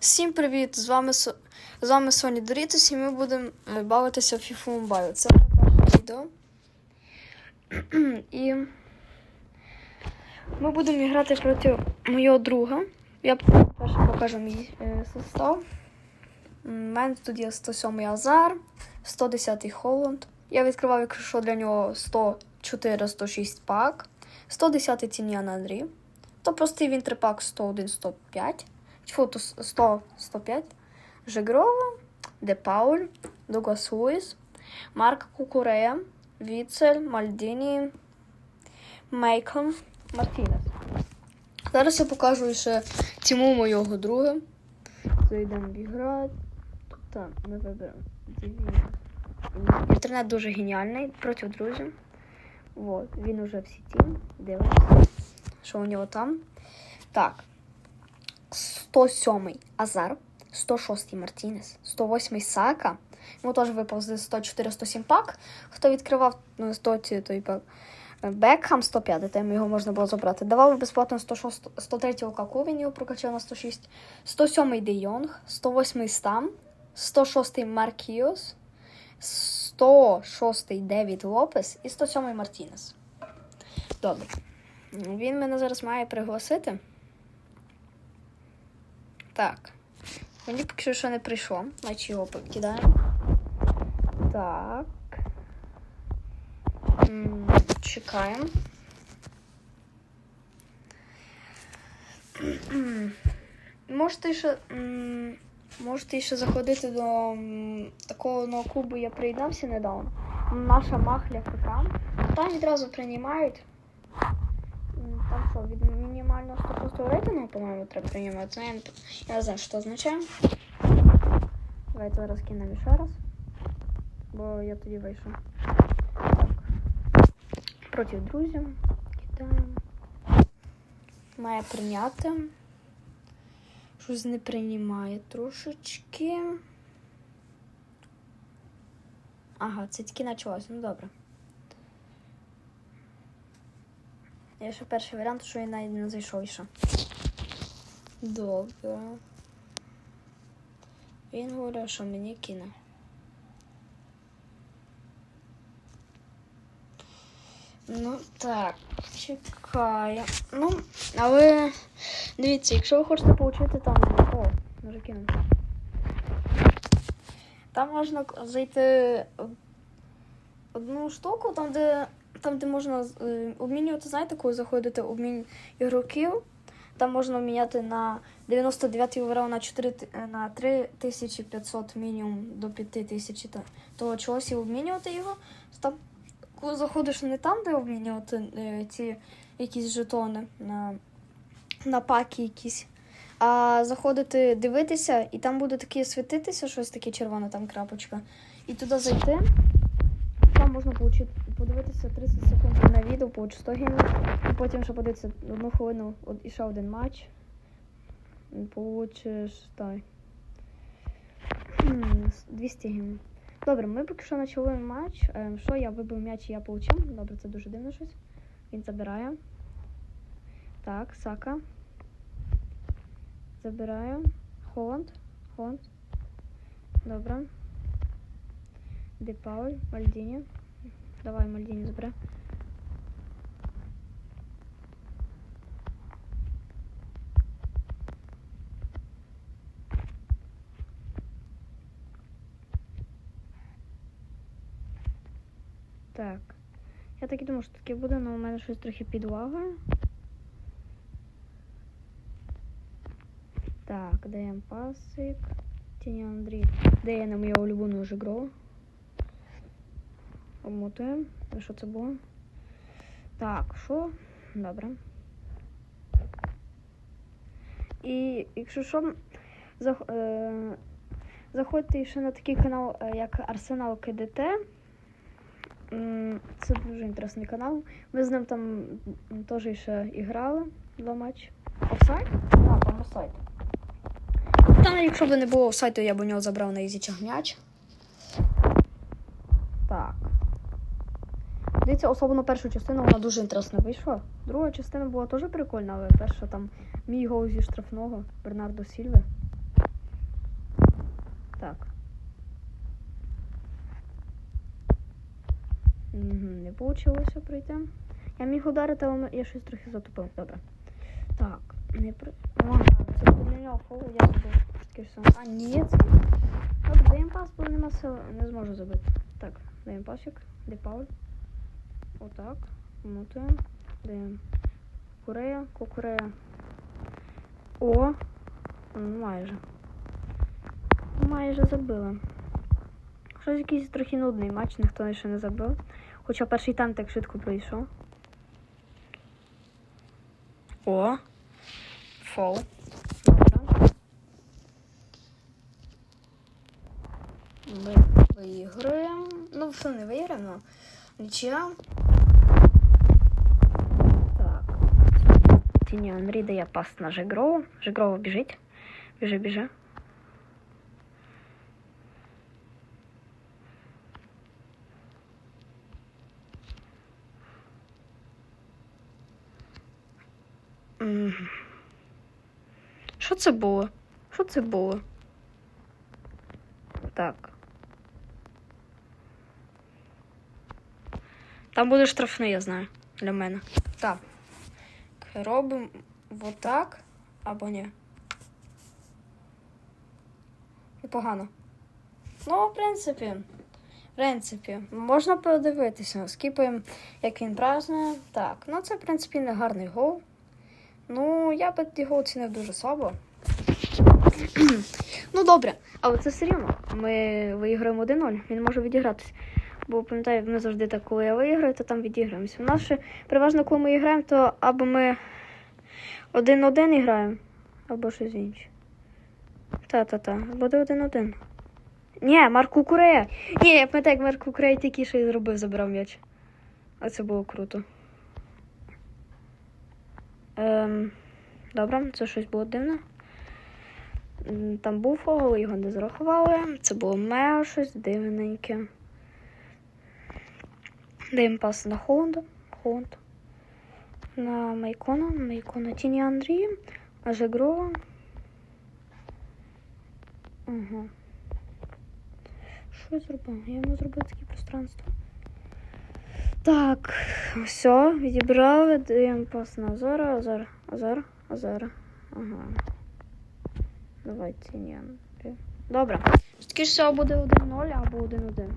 Всім привіт! З вами Со... з вами Соні Дорітус і ми будемо бавитися в FIFA Mobile. Це перше відео. І ми будемо грати проти моєго друга. Я перше покажу мій е, состав. У мене тут є 107 Азар, 110 Холланд. Я відкривав, якщо для нього 104-106 пак, 110 Тіньян Андрій. То простий вінтерпак 101-105. Фото 100, 105. Жегрова, Де Пауль, Дугас Луїс, Марк Кукурея, Віцель, Мальдіні, Мейкон, Мартінес. Зараз я покажу ще тіму моєго друга. Зайдемо в ігра. Там ми виберемо. Інтернет дуже геніальний проти друзів. Вот, він уже в сіті. Дивимося, що у нього там. Так. 107 Азар, 106 Мартінес, 108 Сака. Йому теж випав з 104 107 пак. Хто відкривав ну, 100 ці, той пак. Бекхам 105, там його можна було забрати. Давав безплатно 106, 103 Каку, він його прокачав на 106. 107 Де Йонг, 108 Стам, 106-й Маркіос, 106-й Девід Лопес і 107-й Мартінес. Добре. Він мене зараз має пригласити. Так. Мені поки що не прийшло, значить його покидаємо. Так. Чекаємо. Можете ще. Можете ще заходити до такого ну, клубу, я приєднався недавно. Наша махля ФК. Там відразу приймають. Там що, від мінімального 106 рейтингу, по-моєму, треба приймати. Я не, знаю, що означає. Давайте зараз кинемо ще раз. Бо я тоді вийшов. Так. Проти друзів. Кидаємо. Має прийняти. Щось не приймає трошечки. Ага, це тільки почалося. Ну добре. Я ще перший варіант, що він навіть не зайшов ще. Добре. Він говорив, що мені кине. Ну так, чекаю. Ну, але дивіться, якщо ви хочете отримати там. О, може кинув. Там можна зайти одну штуку, там, де, там, де можна е, обмінювати, знаєте, коли заходите обмін ігроків. Там можна обміняти на 99 євро на 4, е, на 3500 мінімум до 5000 та- того чогось і обмінювати його. Там, коли заходиш не там, де обмінювати е, ці якісь жетони на, на паки якісь, а заходити дивитися, і там буде таке світитися, щось таке червоне, там крапочка. І туди зайти. Там можна получити, подивитися 30 секунд на відео, получити 100 гривень, і потім ще подивитися одну хвилину і ще один матч. Получиш так. 200 гривень. Добре, ми поки що почали матч. Ем, Що я вибив м'яч і я получив. Добре, це дуже дивно щось. Він забирає. Так, Сака. Забираю. Холланд. Холланд. Добре. Де Пауль, Мальдіні. Давай, Мальдіні забере. Так. Я так і думав, що таке буде, але у мене щось трохи підлагає. Так, даємо пасик. Тіні Андрій. Даємо мою улюблену гру. Обмотуємо. Що це було? Так, що? Добре. І якщо що, е... заходьте ще на такий канал, е, як Арсенал КДТ. Це дуже інтересний канал. Ми з ним там теж ще і грали два матчі. Офсайд? Так, там офсайд. Та якщо б не було офсайду, я б у нього забрав на ізічах м'яч. Так. Дивіться, особливо першу частину вона дуже інтересно вийшла. Друга частина була теж прикольна, але перша там мій гол зі штрафного Бернардо Сільви. Так. Не вийшло пройти. Я міг ударити, але я щось трохи затупив. Добре. Так, не при. Ага, це нього фол, я забув. А, ні, це. Добре, даємо пас, бо нема сили, не зможу забити. Так, даємо пасик, де Пауль. Отак. Мотуємо. Даємо. Курея, кукурея. О! Ну, майже. Майже забила. Щось якийсь трохи нудний матч, ніхто ще не забив. Хоча перший тайм так швидко пройшов. О! Фол. Ми виграємо. Ну, все не виграємо. Нічия. Тіні Анрі дає пас на Жигрову. Жигрова біжить. Біжи, біжи. Що це було? Що це було? Так. Там буде штрафний, я знаю, для мене. Так. Робимо вот так або ні. Непогано. Ну, в принципі, в принципі, можна подивитися. Скіпаємо, як він празднує. Так, ну це, в принципі, не гарний гол. Ну, я би його оцінив дуже слабо. ну, добре, але це все рівно. Ми виіграємо 1-0, він може відігратися. Бо пам'ятаю, ми завжди так, коли я виграю, то там відіграємося. У нас ще переважно, коли ми граємо, то або ми один-один граємо, або щось інше. Та-та-та, буде один-один. Ні, Марку Курея. Ні, я пам'ятаю, як Марку Курея тільки що і зробив, забрав м'яч. А це було круто. Ем, добре, це щось було дивне. Там був фол, його не зарахували. Це було мега щось дивненьке. Даємо пас на Холланда. Холланд. На Майкона. Майкона Тіні Андрії. А Жегрова. Ага. Що я зробив? Я йому зробив таке пространство. Так, все, відібрали, даємо пас на Азара, Азар, Азар, Азар. Ага. Давайте ні. Добре. Ж все буде 1-0 або 1-1.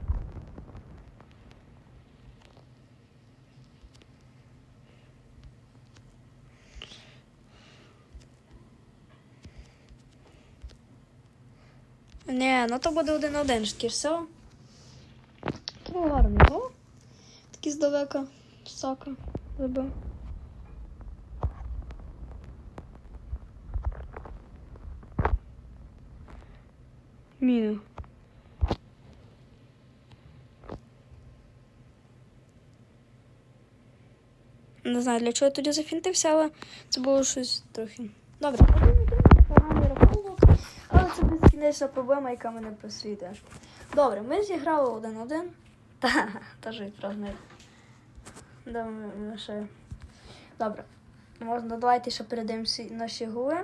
Не, ну то буде 1-1, ж таки все. Був гарний гол. Такий здалека Сака забив. Міну. Не знаю, для чого я тоді зафінтився, але це було щось трохи. Добре, але це безкінечна проблема, яка мене просвітує. Добре, ми зіграли один-один. Та, ми ще... Добре. Можна давайте ще передаємо наші голи.